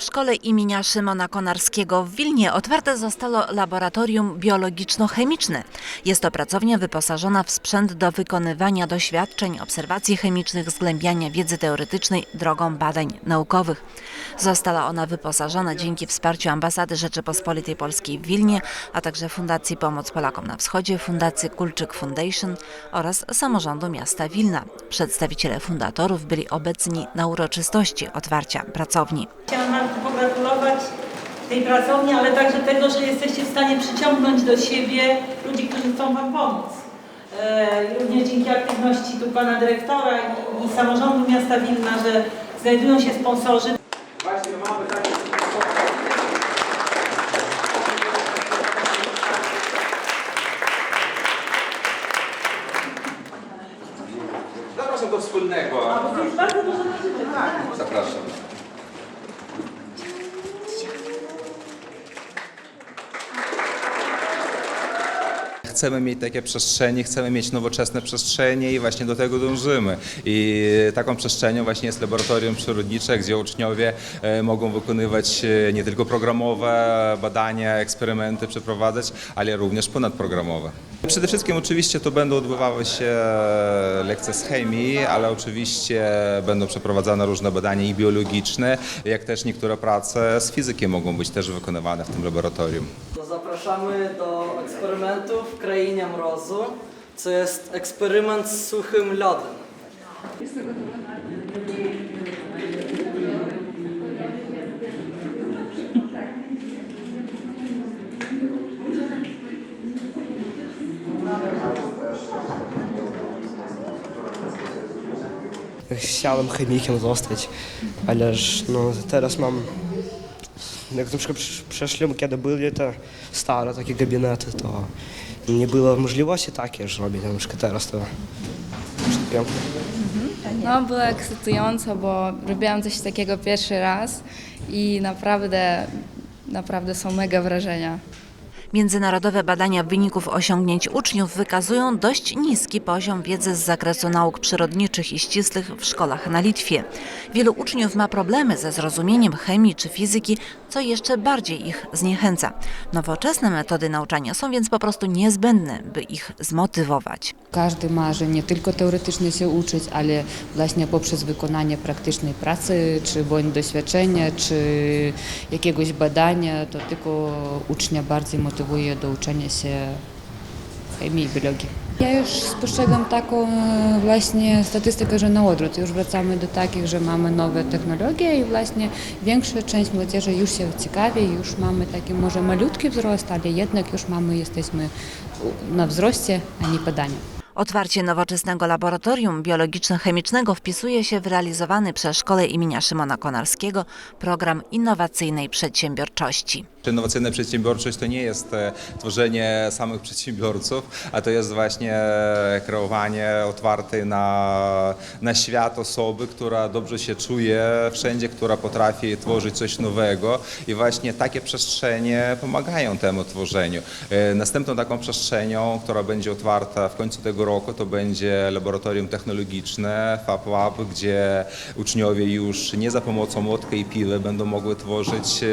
W szkole imienia Szymona Konarskiego w Wilnie otwarte zostało laboratorium biologiczno-chemiczne. Jest to pracownia wyposażona w sprzęt do wykonywania doświadczeń, obserwacji chemicznych, zgłębiania wiedzy teoretycznej drogą badań naukowych. Została ona wyposażona dzięki wsparciu Ambasady Rzeczypospolitej Polskiej w Wilnie, a także Fundacji Pomoc Polakom na Wschodzie, Fundacji Kulczyk Foundation oraz samorządu miasta Wilna. Przedstawiciele fundatorów byli obecni na uroczystości otwarcia pracowni. Chciałam tej pracowni, ale także tego, że jesteście w stanie przyciągnąć do siebie ludzi, którzy chcą Wam pomóc. E, Również dzięki aktywności tu Pana Dyrektora i, i samorządu miasta Wilna, że znajdują się sponsorzy. Właśnie mamy takie Zapraszam do wspólnego. A bo to jest bardzo dużo rzeczy. Zapraszam. Chcemy mieć takie przestrzenie, chcemy mieć nowoczesne przestrzenie i właśnie do tego dążymy. I taką przestrzenią właśnie jest laboratorium przyrodnicze, gdzie uczniowie e, mogą wykonywać e, nie tylko programowe badania, eksperymenty przeprowadzać, ale również ponadprogramowe. Przede wszystkim oczywiście to będą odbywały się lekcje z chemii, ale oczywiście będą przeprowadzane różne badania i biologiczne, jak też niektóre prace z fizyki mogą być też wykonywane w tym laboratorium. Zapraszamy do eksperymentu w krainie mrozu, co jest eksperyment z suchym lodem. Chciałem chemikiem zostać, ale ж, no, teraz mam. Jak na przykład przy- przeszli, kiedy były te stare takie gabinety, to nie było możliwości takiej zrobić, na przykład teraz to piękne. No, było ekscytująco, bo robiłam coś takiego pierwszy raz i naprawdę, naprawdę są mega wrażenia. Międzynarodowe badania wyników osiągnięć uczniów wykazują dość niski poziom wiedzy z zakresu nauk przyrodniczych i ścisłych w szkołach na Litwie. Wielu uczniów ma problemy ze zrozumieniem chemii czy fizyki, co jeszcze bardziej ich zniechęca. Nowoczesne metody nauczania są więc po prostu niezbędne, by ich zmotywować. Każdy marzy nie tylko teoretycznie się uczyć, ale właśnie poprzez wykonanie praktycznej pracy, czy bądź doświadczenia, czy jakiegoś badania, to tylko ucznia bardziej motywuje do uczenia się chemii i biologii. Ja już spostrzegam taką e, właśnie statystykę, że na odwrót już wracamy do takich, że mamy nowe technologie i właśnie większa część młodzieży już się ciekawi, już mamy taki może malutki wzrost, ale jednak już mamy, jesteśmy na wzroście, a nie padaniu. Otwarcie nowoczesnego laboratorium biologiczno-chemicznego wpisuje się w realizowany przez Szkołę imienia Szymona Konarskiego program innowacyjnej przedsiębiorczości. Innowacyjna przedsiębiorczość to nie jest e, tworzenie samych przedsiębiorców, a to jest właśnie e, kreowanie otwartej na, na świat osoby, która dobrze się czuje wszędzie, która potrafi tworzyć coś nowego i właśnie takie przestrzenie pomagają temu tworzeniu. E, Następną taką przestrzenią, która będzie otwarta w końcu tego roku, to będzie laboratorium technologiczne Fab gdzie uczniowie już nie za pomocą młotka i piły będą mogły tworzyć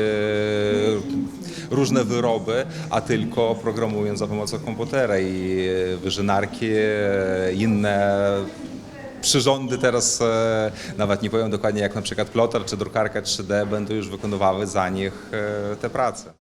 różne wyroby, a tylko programując za pomocą komputera i e, wyżynarki, e, inne przyrządy teraz, e, nawet nie powiem dokładnie jak na przykład ploter czy drukarka 3D będą już wykonywały za nich te prace.